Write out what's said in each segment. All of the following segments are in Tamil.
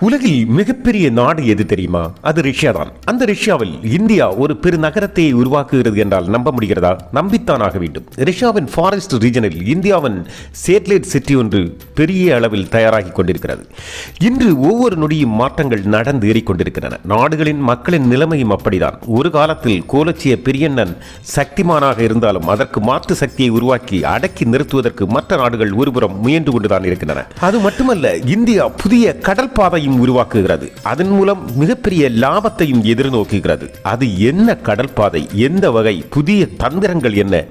உலகில் மிகப்பெரிய நாடு எது தெரியுமா? அது ரஷ்யா தான். அந்த ரஷ்யாவில் இந்தியா ஒரு பெரு நகரத்தை உருவாக்குகிறது என்றால் நம்ப முடிகிறதா? நம்பித்தான் ஆக வேண்டும். ரஷ்யாவின் ஃபாரஸ்ட் ரீஜனில் இந்தியாவின் சேட்டலைட் சிட்டி ஒன்று பெரிய அளவில் தயாராகி கொண்டிருக்கிறது. இன்று ஒவ்வொரு நொடியும் மாற்றங்கள் நடந்து ஏறிக்கொண்டிருக்கின்றன நாடுகளின் மக்களின் நிலைமையும் அப்படிதான். ஒரு காலத்தில் கோலச்சிய பெரியண்ணன் சக்திமானாக இருந்தாலும் அதற்கு மாற்று சக்தியை உருவாக்கி அடக்கி நிறுத்துவதற்கு மற்ற நாடுகள் ஒருபுறம் முயன்று கொண்டுதான் இருக்கின்றன. அது மட்டுமல்ல இந்தியா புதிய கடல் பாதையும் உருவாக்குகிறது. அதன் மூலம் மிகப்பெரிய லாபத்தையும் எதிர்நோக்குகிறது. அது என்ன கடற்பாதை எந்த வகை? புதிய தந்திரங்கள் என்ன?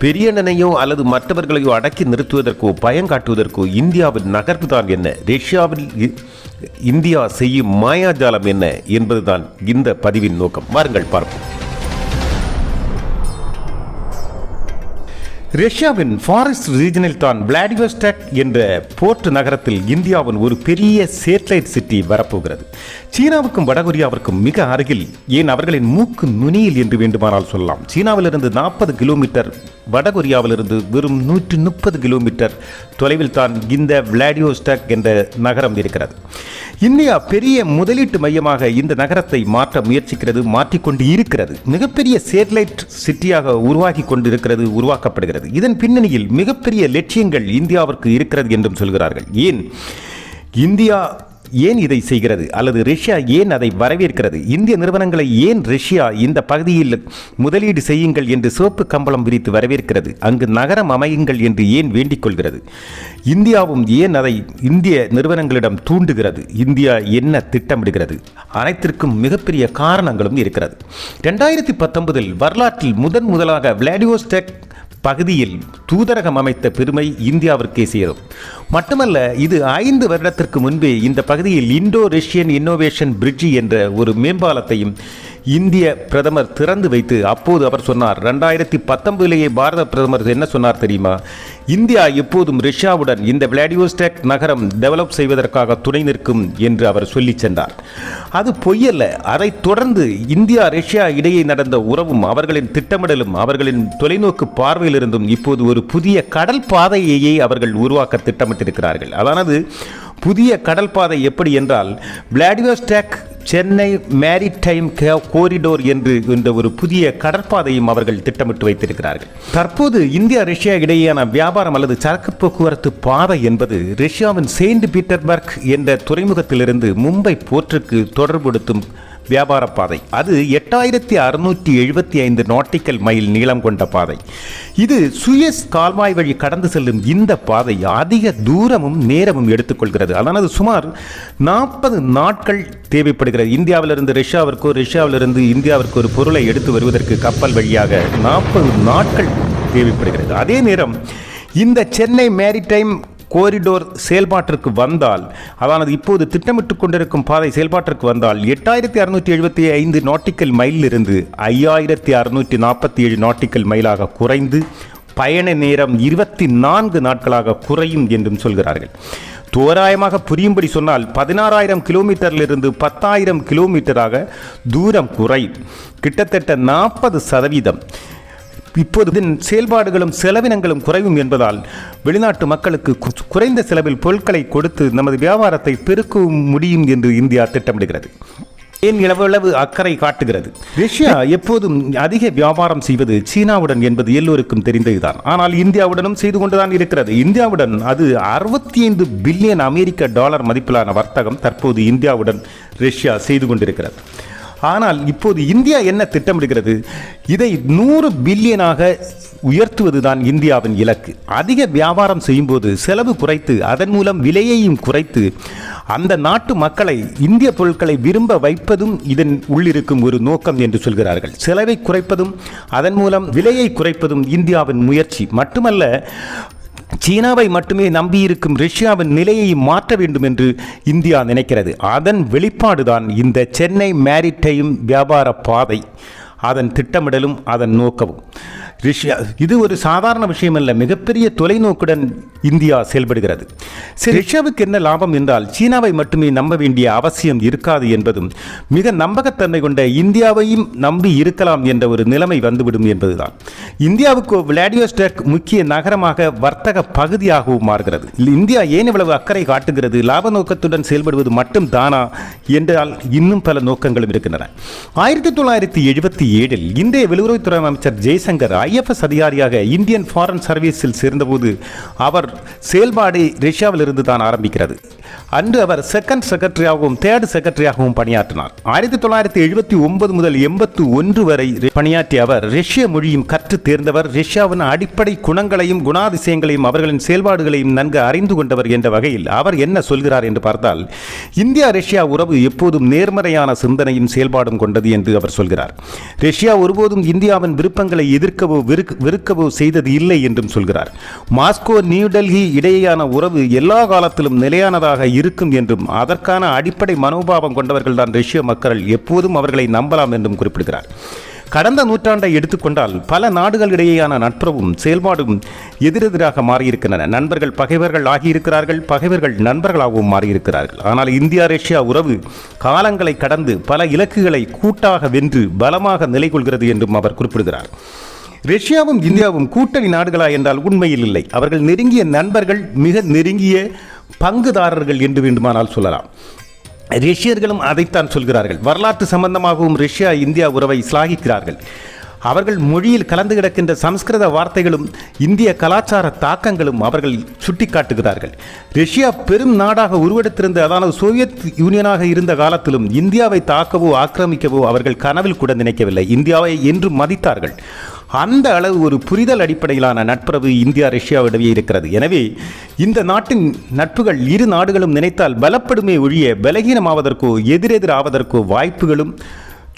பெரியண்ணனையோ அல்லது மற்றவர்களையோ அடக்கி நிறுத்துவதற்கோ பயங்காட்டுவதற்கோ இந்தியாவின் நகர்வு தான் என்ன? ரஷ்யாவில் இந்தியா செய்யும் மாயாஜாலம் என்ன? என்பதுதான் இந்த பதிவின் நோக்கம். வாருங்கள் பார்ப்போம். ரஷ்யாவின் ஃபாரஸ்ட் ரீஜனில் தான் விளாடிவஸ்டாக் என்ற போர்ட் நகரத்தில் இந்தியாவின் ஒரு பெரிய சேட்டலைட் சிட்டி வரப்போகிறது. சீனாவுக்கும் வடகொரியாவிற்கும் மிக அருகில் ஏன் அவர்களின் மூக்கு நுனியில் என்று வேண்டுமானால் சொல்லலாம். சீனாவிலிருந்து நாற்பது கிலோமீட்டர் வடகொரியாவிலிருந்து வெறும் நூற்றி முப்பது கிலோமீட்டர் தொலைவில் தான் இந்த விளாடிவோஸ்டாக் என்ற நகரம் இருக்கிறது. இந்தியா பெரிய முதலீட்டு மையமாக இந்த நகரத்தை மாற்ற முயற்சிக்கிறது மாற்றிக்கொண்டு இருக்கிறது. மிகப்பெரிய சேட்டலைட் சிட்டியாக உருவாகி கொண்டிருக்கிறது உருவாக்கப்படுகிறது. இதன் பின்னணியில் மிகப்பெரிய லட்சியங்கள் இந்தியாவிற்கு இருக்கிறது என்றும் சொல்கிறார்கள். ஏன்? இந்தியா ஏன் இதை செய்கிறது? அல்லது ரஷ்யா ஏன் அதை வரவேற்கிறது? இந்திய நிறுவனங்களை ஏன் ரஷ்யா இந்த பகுதியில் முதலீடு செய்யுங்கள் என்று சிவப்பு கம்பளம் விரித்து வரவேற்கிறது? அங்கு நகரம் அமையுங்கள் என்று ஏன் வேண்டிக் கொள்கிறது? இந்தியாவும் ஏன் அதை இந்திய நிறுவனங்களிடம் தூண்டுகிறது? இந்தியா என்ன திட்டமிடுகிறது? அனைத்திற்கும் மிகப்பெரிய காரணங்களும் இருக்கிறது. ரெண்டாயிரத்தி பத்தொன்பதில் வரலாற்றில் முதன் முதலாக விளாடிவோஸ்டெக் பகுதியில் தூதரகம் அமைத்த பெருமை இந்தியாவிற்கே சேரும். மட்டுமல்ல இது ஐந்து வருடத்திற்கு முன்பே இந்த பகுதியில் இந்தோ ரஷ்யன் இன்னோவேஷன் பிரிட்ஜி என்ற ஒரு மேம்பாலத்தையும் இந்திய பிரதமர் திறந்து வைத்து அப்போது அவர் சொன்னார் ரெண்டாயிரத்தி பத்தொன்பதிலேயே பாரத பிரதமர் என்ன சொன்னார் தெரியுமா? இந்தியா எப்போதும் ரஷ்யாவுடன் இந்த விளாடிவோஸ்டேக் நகரம் டெவலப் செய்வதற்காக துணை நிற்கும் என்று அவர் சொல்லி சென்றார். அது பொய்யல்ல அதைத் தொடர்ந்து இந்தியா ரஷ்யா இடையே நடந்த உறவும் அவர்களின் திட்டமிடலும் அவர்களின் தொலைநோக்கு பார்வையிலிருந்தும் இப்போது ஒரு புதிய கடல் பாதையையே அவர்கள் உருவாக்க திட்டமிட்டிருக்கிறார்கள். அதானது புதிய கடல் பாதை எப்படி என்றால் விளாடிவோஸ்டாக் சென்னை மேரிடைம் கோரிடோர் என்று என்ற ஒரு புதிய கடற்பாதையும் அவர்கள் திட்டமிட்டு வைத்திருக்கிறார்கள். தற்போது இந்தியா ரஷ்யா இடையேயான வியாபாரம் அல்லது சரக்கு போக்குவரத்து பாதை என்பது ரஷ்யாவின் செயின்ட் பீட்டர்பர்க் என்ற துறைமுகத்திலிருந்து மும்பை போர்ட்டுக்கு தொடர்புபடுத்தும் வியாபார பாதை. அது எட்டாயிரத்தி அறுநூற்றி எழுபத்தி ஐந்து நாட்டிக்கல் மைல் நீளம் கொண்ட பாதை. இது சுயஸ் கால்வாய் வழி கடந்து செல்லும் இந்த பாதை அதிக தூரமும் நேரமும் எடுத்துக்கொள்கிறது. அதானது சுமார் நாற்பது நாட்கள் தேவைப்படுகிறது. இந்தியாவிலிருந்து ரஷ்யாவிற்கோ ரஷ்யாவிலிருந்து இந்தியாவிற்கு ஒரு பொருளை எடுத்து வருவதற்கு கப்பல் வழியாக நாற்பது நாட்கள் தேவைப்படுகிறது. அதே நேரம் இந்த சென்னை மேரிடைம் கோரிடோர் செயல்பாட்டிற்கு வந்தால் அதானது இப்போது திட்டமிட்டுக் கொண்டிருக்கும் பாதை செயல்பாட்டிற்கு வந்தால் எட்டாயிரத்தி அறுநூற்றி எழுபத்தி ஐந்து நாட்டிக்கல் மைலிலிருந்து ஐயாயிரத்தி அறுநூற்றி நாற்பத்தி ஏழு நாட்டிக்கல் மைலாக குறைந்து பயண நேரம் இருபத்தி நான்கு நாட்களாக குறையும் என்றும் சொல்கிறார்கள். தோராயமாக புரியும்படி சொன்னால் பதினாறாயிரம் கிலோமீட்டரிலிருந்து பத்தாயிரம் கிலோமீட்டராக தூரம் குறையும் கிட்டத்தட்ட நாற்பது சதவீதம். இப்போது செயல்பாடுகளும் செலவினங்களும் குறைவும் என்பதால் வெளிநாட்டு மக்களுக்கு குறைந்த செலவில் பொருட்களை கொடுத்து நமது வியாபாரத்தை பெருக்க முடியும் என்று இந்தியா திட்டமிடுகிறது. ஏன் இளவளவு அக்கறை காட்டுகிறது? ரஷ்யா எப்போதும் அதிக வியாபாரம் செய்வது சீனாவுடன் என்பது எல்லோருக்கும் தெரிந்ததுதான். ஆனால் இந்தியாவுடனும் செய்து கொண்டுதான் இருக்கிறது. இந்தியாவுடன் அது அறுபத்தி ஐந்து பில்லியன் அமெரிக்க டாலர் மதிப்பிலான வர்த்தகம் தற்போது இந்தியாவுடன் ரஷ்யா செய்து கொண்டிருக்கிறது. ஆனால் இப்போது இந்தியா என்ன திட்டமிடுகிறது? இதை நூறு பில்லியனாக உயர்த்துவதுதான் இந்தியாவின் இலக்கு. அதிக வியாபாரம் செய்யும்போது செலவு குறைத்து அதன் மூலம் விலையையும் குறைத்து அந்த நாட்டு மக்களை இந்திய பொருட்களை விரும்ப வைப்பதும் இதன் உள்ளிருக்கும் ஒரு நோக்கம் என்று சொல்கிறார்கள். செலவை குறைப்பதும் அதன் மூலம் விலையை குறைப்பதும் இந்தியாவின் முயற்சி. மட்டுமல்ல சீனாவை மட்டுமே நம்பியிருக்கும் ரஷ்யாவின் நிலையை மாற்ற வேண்டும் என்று இந்தியா நினைக்கிறது. அதன் வெளிப்பாடுதான் இந்த சென்னை மேரிடைம் வியாபார பாதை. அதன் திட்டமிடலும் அதன் நோக்கமும் ரஷ்யா இது ஒரு சாதாரண விஷயம் அல்ல மிகப்பெரிய தொலைநோக்குடன் இந்தியா செயல்படுகிறது. சரி ரஷ்யாவுக்கு என்ன லாபம் என்றால் சீனாவை மட்டுமே நம்ப வேண்டிய அவசியம் இருக்காது என்பதும் மிக நம்பகத்தன்மை கொண்ட இந்தியாவையும் நம்பி இருக்கலாம் என்ற ஒரு நிலைமை வந்துவிடும் என்பதுதான். இந்தியாவுக்கு விளாடியோஸ்டாக் முக்கிய நகரமாக வர்த்தக பகுதியாகவும் மாறுகிறது. இந்தியா ஏன் இவ்வளவு அக்கறை காட்டுகிறது? லாப நோக்கத்துடன் செயல்படுவது மட்டும் தானா என்றால் இன்னும் பல நோக்கங்களும் இருக்கின்றன. ஆயிரத்தி தொள்ளாயிரத்தி எழுபத்தி ஏழில் இந்திய வெளியுறவுத்துறை அமைச்சர் ஜெய்சங்கர் ஐஎஃப்எஸ் அதிகாரியாக இந்தியன் ஃபாரின் சர்வீஸில் சேர்ந்தபோது அவர் செயல்பாடு ரஷ்யாவிலிருந்து தான் ஆரம்பிக்கிறது. அன்று அவர் செகண்ட் செக்ரட்டரியாகவும் தேர்ட் செக்ரட்டரியாகவும் பணியாற்றினார். ஆயிரத்தி தொள்ளாயிரத்தி எழுபத்தி ஒன்பது முதல் எண்பத்தி ஒன்று வரை பணியாற்றிய அவர் ரஷ்ய மொழியும் கற்று தேர்ந்தவர். ரஷ்யாவின் அடிப்படை குணங்களையும் குணாதிசயங்களையும் அவர்களின் செயல்பாடுகளையும் நன்கு அறிந்து கொண்டவர் என்ற வகையில் அவர் என்ன சொல்கிறார் என்று பார்த்தால் இந்தியா ரஷ்யா உறவு எப்போதும் நேர்மறையான சிந்தனையும் செயல்பாடும் கொண்டது என்று அவர் சொல்கிறார். ரஷ்யா ஒருபோதும் இந்தியாவின் விருப்பங்களை எதிர்க்கவோ வெறுக்கவோ செய்தது இல்லை என்றும் சொல்கிறார். மாஸ்கோ நியூடெல்லி இடையேயான உறவு எல்லா காலத்திலும் நிலையானதாக இருக்கும் என்றும் அதற்கான அடிப்படை மனோபாவம் கொண்டவர்கள்தான் ரஷ்ய மக்கள் எப்போதும் அவர்களை நம்பலாம் என்றும் குறிப்பிடுகிறார். கடந்த நூற்றாண்டை எடுத்துக்கொண்டால் பல நாடுகளிடையேயான நட்புறவும் செயல்பாடும் எதிரெதிராக மாறியிருக்கின்றன. நண்பர்கள் பகைவர்கள் ஆகியிருக்கிறார்கள் பகைவர்கள் நண்பர்களாகவும் மாறியிருக்கிறார்கள். ஆனால் இந்தியா ரஷ்யா உறவு காலங்களை கடந்து பல இலக்குகளை கூட்டாக வென்று பலமாக நிலை கொள்கிறது என்றும் அவர் குறிப்பிடுகிறார். ரஷ்யாவும் இந்தியாவும் கூட்டணி நாடுகளா என்றால் உண்மையில் இல்லை. அவர்கள் நெருங்கிய நண்பர்கள் மிக நெருங்கிய பங்குதாரர்கள் என்று வேண்டுமானால் சொல்லலாம். ரஷ்யர்களும் அதைத்தான் சொல்கிறார்கள். வரலாற்று சம்பந்தமாகவும் ரஷ்யா இந்தியா உறவை சிலாகிக்கிறார்கள். அவர்கள் மொழியில் கலந்து கிடக்கின்ற சமஸ்கிருத வார்த்தைகளும் இந்திய கலாச்சார தாக்கங்களும் அவர்கள் சுட்டிக்காட்டுகிறார்கள். ரஷ்யா பெரும் நாடாக உருவெடுத்திருந்த அதாவது சோவியத் யூனியனாக இருந்த காலத்திலும் இந்தியாவை தாக்கவோ ஆக்கிரமிக்கவோ அவர்கள் கனவில் கூட நினைக்கவில்லை. இந்தியாவை என்றும் மதித்தார்கள். அந்த அளவு ஒரு புரிதல் அடிப்படையிலான நட்புறவு இந்தியா ரஷ்யாவிடவே இருக்கிறது. எனவே இந்த நாட்டின் நட்புகள் இரு நாடுகளும் நினைத்தால் பலப்படுமே ஒழிய பலகீனமாவதற்கோ எதிரெதிர் ஆவதற்கோ வாய்ப்புகளும்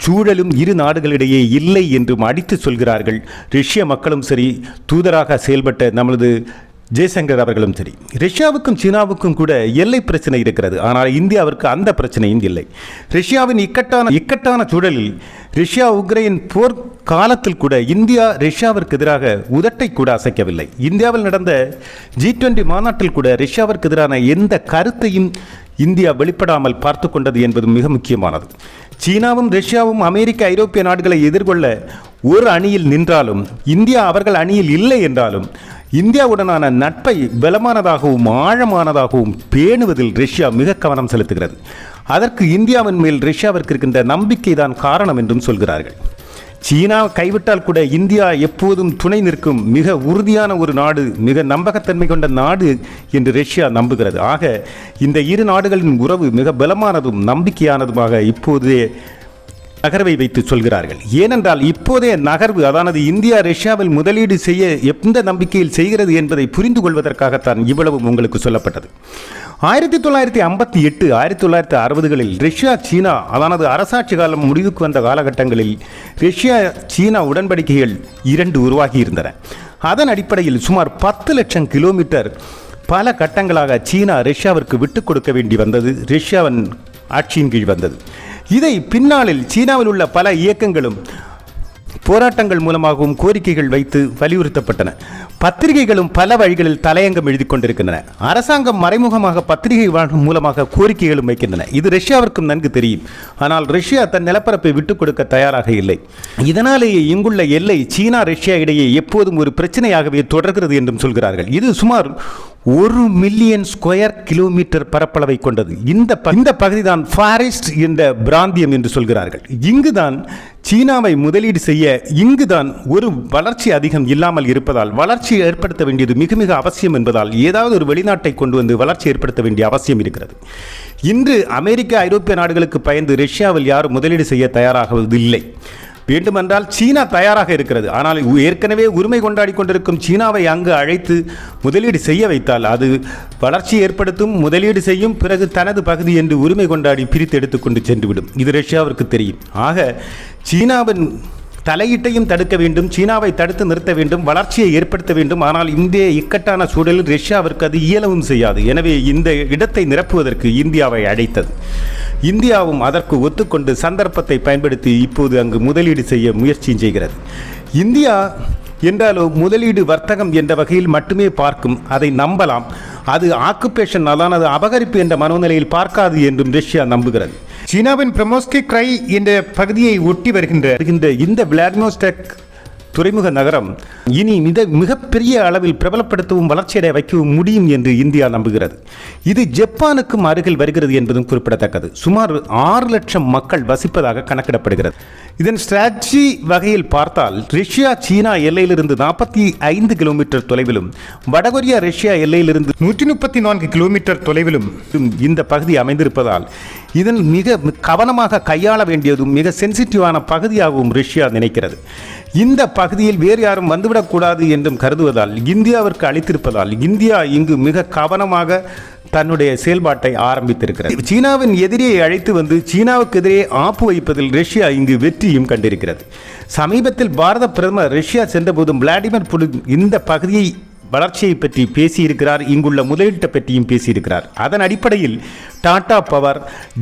சூழலும் இரு நாடுகளிடையே இல்லை என்றும் அடித்து சொல்கிறார்கள். ரஷ்ய மக்களும் சரி தூதராக செயல்பட்ட நமது ஜெய்சங்கர் அவர்களும் சரி. ரஷ்யாவுக்கும் சீனாவுக்கும் கூட எல்லை பிரச்சனை இருக்கிறது. ஆனால் இந்தியாவிற்கு அந்த பிரச்சனையும் இல்லை. ரஷ்யாவின் இக்கட்டான இக்கட்டான சூழலில் ரஷ்யா உக்ரைன் போர் காலத்தில் கூட இந்தியா ரஷ்யாவிற்கு எதிராக உதட்டை கூட அசைக்கவில்லை. இந்தியாவில் நடந்த ஜி டுவெண்டி மாநாட்டில் கூட ரஷ்யாவிற்கு எதிரான எந்த கருத்தையும் இந்தியா வெளிப்படாமல் பார்த்து கொண்டது என்பது மிக முக்கியமானது. சீனாவும் ரஷ்யாவும் அமெரிக்க ஐரோப்பிய நாடுகளை எதிர்கொள்ள ஒரு அணியில் நின்றாலும் இந்தியா அவர்கள் அணியில் இல்லை என்றாலும் இந்தியாவுடனான நட்பை பலமானதாகவும் ஆழமானதாகவும் பேணுவதில் ரஷ்யா மிக கவனம் செலுத்துகிறது. அதற்கு இந்தியாவின் மேல் ரஷ்யாவிற்கு இருக்கின்ற நம்பிக்கை தான் காரணம் என்றும் சொல்கிறார்கள். சீனா கைவிட்டால் கூட இந்தியா எப்போதும் துணை நிற்கும் மிக உறுதியான ஒரு நாடு மிக நம்பகத்தன்மை கொண்ட நாடு என்று ரஷ்யா நம்புகிறது. ஆக இந்த இரு நாடுகளின் உறவு மிக பலமானதும் நம்பிக்கையானதுமாக இப்போதே நகர்வை வைத்து சொல்கிறார்கள். ஏனென்றால் இப்போதைய நகர்வு அதானது இந்தியா ரஷ்யாவில் முதலீடு செய்ய எந்த நம்பிக்கையில் செய்கிறது என்பதை புரிந்து கொள்வதற்காகத்தான் இவ்வளவு உங்களுக்கு சொல்லப்பட்டது. ஆயிரத்தி தொள்ளாயிரத்தி ஐம்பத்தி எட்டு ஆயிரத்தி தொள்ளாயிரத்தி அறுபதுகளில் ரஷ்யா சீனா அதானது அரசாட்சி காலம் முடிவுக்கு வந்த காலகட்டங்களில் ரஷ்யா சீனா உடன்படிக்கைகள் இரண்டு உருவாகி இருந்தன. அதன் அடிப்படையில் சுமார் பத்து லட்சம் கிலோமீட்டர் பல கட்டங்களாக சீனா ரஷ்யாவிற்கு விட்டுக் கொடுக்க வேண்டி வந்தது. ரஷ்யாவின் ஆட்சியின் கீழ் வந்தது. இதை பின்னாளில் சீனாவில் உள்ள பல இயக்கங்களும் போராட்டங்கள் மூலமாகவும் கோரிக்கைகள் வைத்து வலியுறுத்தப்பட்டன. பத்திரிகைகளும் பல வழிகளில் தலையங்கம் எழுதி கொண்டிருக்கின்றன. அரசாங்கம் மறைமுகமாக பத்திரிகை மூலமாக கோரிக்கைகளும் வைக்கின்றன. இது ரஷ்யாவிற்கும் நன்கு தெரியும். ஆனால் ரஷ்யா தன் நிலப்பரப்பை விட்டுக் கொடுக்க தயாராக இல்லை. இதனாலேயே இங்குள்ள எல்லை சீனா ரஷ்யா இடையே எப்போதும் ஒரு பிரச்சனையாகவே தொடர்கிறது என்றும் சொல்கிறார்கள். இது சுமார் ஒரு மில்லியன் ஸ்கொயர் கிலோமீட்டர் பரப்பளவை கொண்டது. இந்த ப- இந்த பகுதி தான் ஃபாரஸ்ட் என்ற பிராந்தியம் என்று சொல்கிறார்கள். இங்குதான் சீனாவை முதலீடு செய்ய இங்குதான் ஒரு வளர்ச்சி அதிகம் இல்லாமல் இருப்பதால் வளர்ச்சி ஏற்படுத்த வேண்டியது மிக மிக அவசியம் என்பதால் ஏதாவது ஒரு வெளிநாட்டை கொண்டு வந்து வளர்ச்சி ஏற்படுத்த வேண்டிய அவசியம் இருக்கிறது. இன்று அமெரிக்க ஐரோப்பிய நாடுகளுக்கு பயந்து ரஷ்யாவில் யாரும் முதலீடு செய்ய தயாராகவதில்லை. வேண்டுமென்றால் சீனா தயாராக இருக்கிறது. ஆனால் ஏற்கனவே உரிமை கொண்டாடி கொண்டிருக்கும் சீனாவை அங்கு அழைத்து முதலீடு செய்ய வைத்தால் அது வளர்ச்சி ஏற்படுத்தும் முதலீடு செய்யும் பிறகு தனது பகுதி என்று உரிமை கொண்டாடி பிரித்து எடுத்துக்கொண்டு சென்றுவிடும். இது ரஷ்யாவிற்கு தெரியும். ஆக சீனாவின் தலையீட்டையும் தடுக்க வேண்டும் சீனாவை தடுத்து நிறுத்த வேண்டும் வளர்ச்சியை ஏற்படுத்த வேண்டும். ஆனால் இந்திய இக்கட்டான சூழலில் ரஷ்யாவிற்கு அது இயலவும் செய்யாது. எனவே இந்த இடத்தை நிரப்புவதற்கு இந்தியாவை அழைத்தது. இந்தியாவும் அதற்கு ஒத்துக்கொண்டு சந்தர்ப்பத்தை பயன்படுத்தி இப்போது அங்கு முதலீடு செய்ய முயற்சியும் செய்கிறது. இந்தியா என்றாலும் முதலீடு வர்த்தகம் என்ற வகையில் மட்டுமே பார்க்கும். அதை நம்பலாம். அது ஆக்குபேஷன் அதானது அபகரிப்பு என்ற மனோநிலையில் பார்க்காது என்றும் ரஷ்யா நம்புகிறது. சீனாவின் பிரமோஸ்கி கிரை என்ற பகுதியை ஒட்டி வருகின்ற இந்த விளாடிமோஸ்டெக் துறைமுக நகரம் இனி மிக மிகப்பெரிய அளவில் பிரபலப்படுத்தவும் வளர்ச்சியடைய வைக்கவும் முடியும் என்று இந்தியா நம்புகிறது. இது ஜப்பானுக்கும் அருகில் வருகிறது என்பதும் குறிப்பிடத்தக்கது. சுமார் ஆறு லட்சம் மக்கள் வசிப்பதாக கணக்கிடப்படுகிறது. இதன் ஸ்ட்ராட்ஜி வகையில் பார்த்தால் ரஷ்யா சீனா எல்லையிலிருந்து நாற்பத்தி ஐந்து கிலோமீட்டர் தொலைவிலும் வடகொரியா ரஷ்யா எல்லையிலிருந்து நூற்றி முப்பத்தி நான்கு கிலோமீட்டர் தொலைவிலும் இந்த பகுதி அமைந்திருப்பதால் இதன் மிக கவனமாக கையாள வேண்டியதும் மிக சென்சிட்டிவான பகுதியாகவும் ரஷ்யா நினைக்கிறது. இந்த பகுதியில் வேறு யாரும் வந்துவிடக்கூடாது என்றும் கருதுவதால் இந்தியாவிற்கு அளித்திருப்பதால் இந்தியா இங்கு மிக கவனமாக தன்னுடைய செயல்பாட்டை ஆரம்பித்திருக்கிறது. சீனாவின் எதிரியை அழைத்து வந்து சீனாவுக்கு எதிரே ஆப்பு வைப்பதில் ரஷ்யா இங்கு வெற்றியும் கண்டிருக்கிறது. சமீபத்தில் பாரத பிரதமர் ரஷ்யா சென்றபோதும் விளாடிமிர் புடின் இந்த பகுதியை வளர்ச்சியை பற்றி பேசியிருக்கிறார். இங்குள்ள முதலீட்டை பற்றியும் பேசியிருக்கிறார். அதன் அடிப்படையில் டாடா பவர்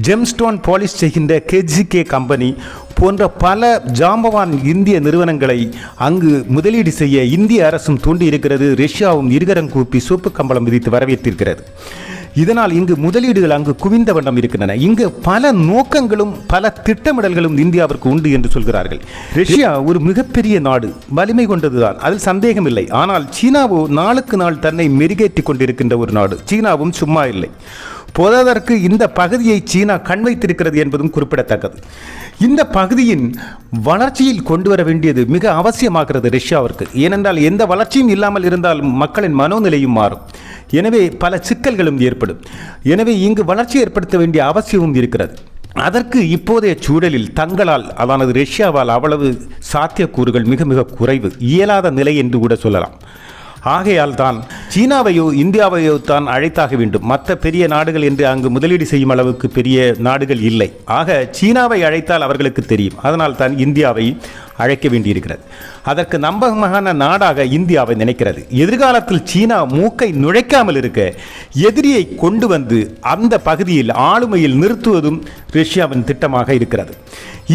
ஜெம்ஸ்டோன் பாலிஷ் செய்கின்ற கெஜிகே கம்பெனி போன்ற பல ஜாம்பவான் இந்திய நிறுவனங்களை அங்கு முதலீடு செய்ய இந்திய அரசும் தூண்டியிருக்கிறது. ரஷ்யாவும் இருகரம் கூப்பி சோப்பு கம்பளம் விதித்து வரவேற்றிருக்கிறது. இதனால் இங்கு முதலீடுகள் அங்கு குவிந்த வண்ணம் இருக்கின்றன. இங்கு பல நோக்கங்களும் பல திட்டமிடல்களும் இந்தியாவிற்கு உண்டு என்று சொல்கிறார்கள். ரஷ்யா ஒரு மிகப்பெரிய நாடு வலிமை கொண்டதுதான் அதில் சந்தேகமில்லை. ஆனால் சீனாவோ நாளுக்கு நாள் தன்னை மெருகேற்றிக் கொண்டிருக்கின்ற ஒரு நாடு சீனாவும் சும்மா இல்லை. போதாதற்கு இந்த பகுதியை சீனா கண் வைத்திருக்கிறது என்பதும் குறிப்பிடத்தக்கது. இந்த பகுதியின் வளர்ச்சியில் கொண்டு வர வேண்டியது மிக அவசியமாகிறது ரஷ்யாவிற்கு. ஏனென்றால் எந்த வளர்ச்சியும் இல்லாமல் இருந்தால் மக்களின் மனோநிலையும் மாறும். எனவே பல சிக்கல்களும் ஏற்படும். எனவே இங்கு வளர்ச்சி ஏற்படுத்த வேண்டிய அவசியமும் இருக்கிறது. அதற்கு இப்போதைய சூழலில் தங்களால் அதானது ரஷ்யாவால் அவ்வளவு சாத்தியக்கூறுகள் மிக மிக குறைவு இயலாத நிலை என்று கூட சொல்லலாம். ஆகையால் தான் சீனாவையோ இந்தியாவையோ தான் அழைத்தாக வேண்டும். மற்ற பெரிய நாடுகள் என்று அங்கு முதலீடு செய்யும் அளவுக்கு பெரிய நாடுகள் இல்லை. ஆக சீனாவை அழைத்தால் அவர்களுக்கு தெரியும். அதனால் தான் இந்தியாவை அழைக்க வேண்டியிருக்கிறது. அதற்கு நம்பகமான நாடாக இந்தியாவை நினைக்கிறது. எதிர்காலத்தில் சீனா மூக்கை நுழைக்காமல் இருக்க எதிரியை கொண்டு வந்து அந்த பகுதியில் ஆளுமையில் நிறுத்துவதும் ரஷ்யாவின் திட்டமாக இருக்கிறது.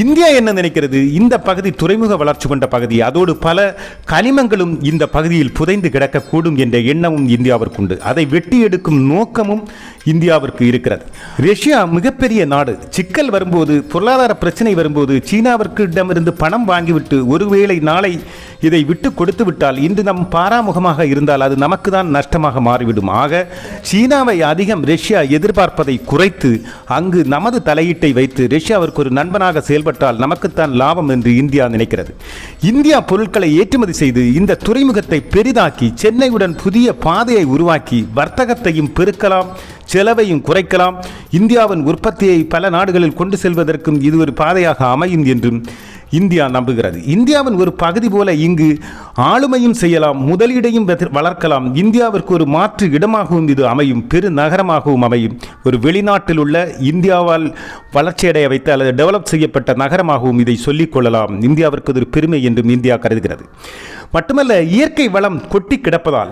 இந்தியா என்ன நினைக்கிறது? இந்த பகுதி துறைமுக வளர்ச்சி கொண்ட பகுதி. அதோடு பல கனிமங்களும் இந்த பகுதியில் புதைந்து கிடக்கக்கூடும் என்ற எண்ணமும் இந்தியாவிற்கு உண்டு. அதை வெட்டி எடுக்கும் நோக்கமும் இந்தியாவிற்கு இருக்கிறது. ரஷ்யா மிகப்பெரிய நாடு. சிக்கல் வரும்போது பொருளாதார பிரச்சனை வரும்போது சீனாவிற்கு இடமிருந்து பணம் வாங்கி வாங்கிவிட்டு ஒருவேளை நாளை இதை விட்டு கொடுத்து விட்டால் இன்று நம் பாராமுகமாக இருந்தால் அது நமக்கு தான் நஷ்டமாக மாறிவிடும். ஆக சீனாவை அதிகம் ரஷ்யா எதிர்பார்ப்பதை குறைத்து அங்கு நமது தலையீட்டை வைத்து ரஷ்யாவிற்கு ஒரு நண்பனாக செயல்பட்டால் நமக்குத்தான் லாபம் என்று இந்தியா நினைக்கிறது. இந்தியா பொருட்களை ஏற்றுமதி செய்து இந்த துறைமுகத்தை பெரிதாக்கி சென்னையுடன் புதிய பாதையை உருவாக்கி வர்த்தகத்தையும் பெருக்கலாம் செலவையும் குறைக்கலாம். இந்தியாவின் உற்பத்தியை பல நாடுகளில் கொண்டு செல்வதற்கும் இது ஒரு பாதையாக அமையும் என்றும் இந்தியா நம்புகிறது. இந்தியாவின் ஒரு பகுதி போல இங்கு ஆளுமையும் செய்யலாம் முதலீடையும் வளர்க்கலாம். இந்தியாவிற்கு ஒரு மாற்று இடமாகவும் இது அமையும் பெரு நகரமாகவும் அமையும். ஒரு வெளிநாட்டில் உள்ள இந்தியாவால் வளர்ச்சியடைய வைத்த அல்லது டெவலப் செய்யப்பட்ட நகரமாகவும் இதை சொல்லிக் கொள்ளலாம். இந்தியாவிற்கு ஒரு பெருமை என்றும் இந்தியா கருதுகிறது. மட்டுமல்ல இயற்கை வளம் கொட்டி கிடப்பதால்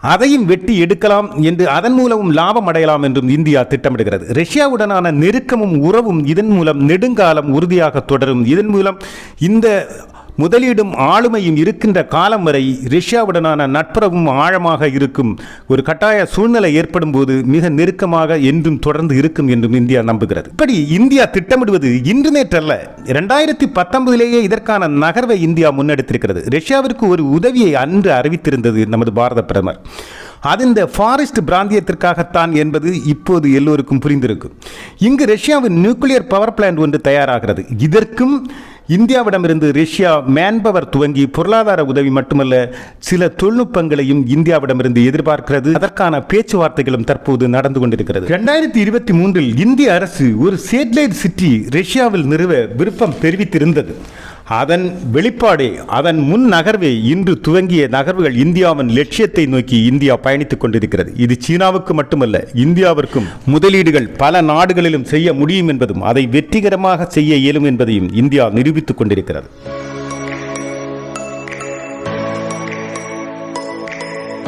அதையும் வெட்டி எடுக்கலாம் என்று அதன் மூலமும் லாபம் அடையலாம் என்றும் இந்தியா திட்டமிடுகிறது. ரஷ்யாவுடனான நெருக்கமும் உறவும் இதன் மூலம் நெடுங்காலம் உறுதியாக தொடரும். இதன் மூலம் இந்த முதலீடும் ஆளுமையும் இருக்கின்ற காலம் வரை ரஷ்யாவுடனான நட்புறவும் ஆழமாக இருக்கும். ஒரு கட்டாய சூழ்நிலை ஏற்படும் போது மிக நெருக்கமாக என்றும் தொடர்ந்து இருக்கும் என்றும் இந்தியா நம்புகிறது. இப்படி இந்தியா திட்டமிடுவது இன்று நேற்றல்ல. இரண்டாயிரத்தி பத்தொன்பதிலேயே இதற்கான நகர்வை இந்தியா முன்னெடுத்திருக்கிறது. ரஷ்யாவிற்கு ஒரு உதவியை அன்று அறிவித்திருந்தது நமது பாரத பிரதமர். அது இந்த ஃபாரஸ்ட் பிராந்தியத்திற்காகத்தான் என்பது இப்போது எல்லோருக்கும் புரிந்திருக்கும். இங்கு ரஷ்யாவின் நியூக்ளியர் பவர் பிளான்ட் ஒன்று தயாராகிறது. இதற்கும் இந்தியாவிடமிருந்து ரஷ்யா மேன்பவர் துவங்கி பொருளாதார உதவி மட்டுமல்ல சில தொழில்நுட்பங்களையும் இந்தியாவிடமிருந்து எதிர்பார்க்கிறது. அதற்கான பேச்சுவார்த்தைகளும் தற்போது நடந்து கொண்டிருக்கிறது. இரண்டாயிரத்தி இருபத்தி மூன்றில் இந்திய அரசு ஒரு சேட்டலைட் சிட்டி ரஷ்யாவில் நிறுவ விருப்பம் தெரிவித்திருந்தது. அதன் வெளிப்பாடே அதன் முன் நகர்வே இன்று துவங்கிய நகர்வுகள் இந்தியாவின் லட்சியத்தை நோக்கி இந்தியா பயணித்துக் கொண்டிருக்கிறது. இது சீனாவுக்கு மட்டுமல்ல இந்தியாவிற்கும் முதலீடுகள் பல நாடுகளிலும் செய்ய முடியும் என்பதும் அதை வெற்றிகரமாக செய்ய இயலும் என்பதையும் இந்தியா நிரூபித்துக் கொண்டிருக்கிறது.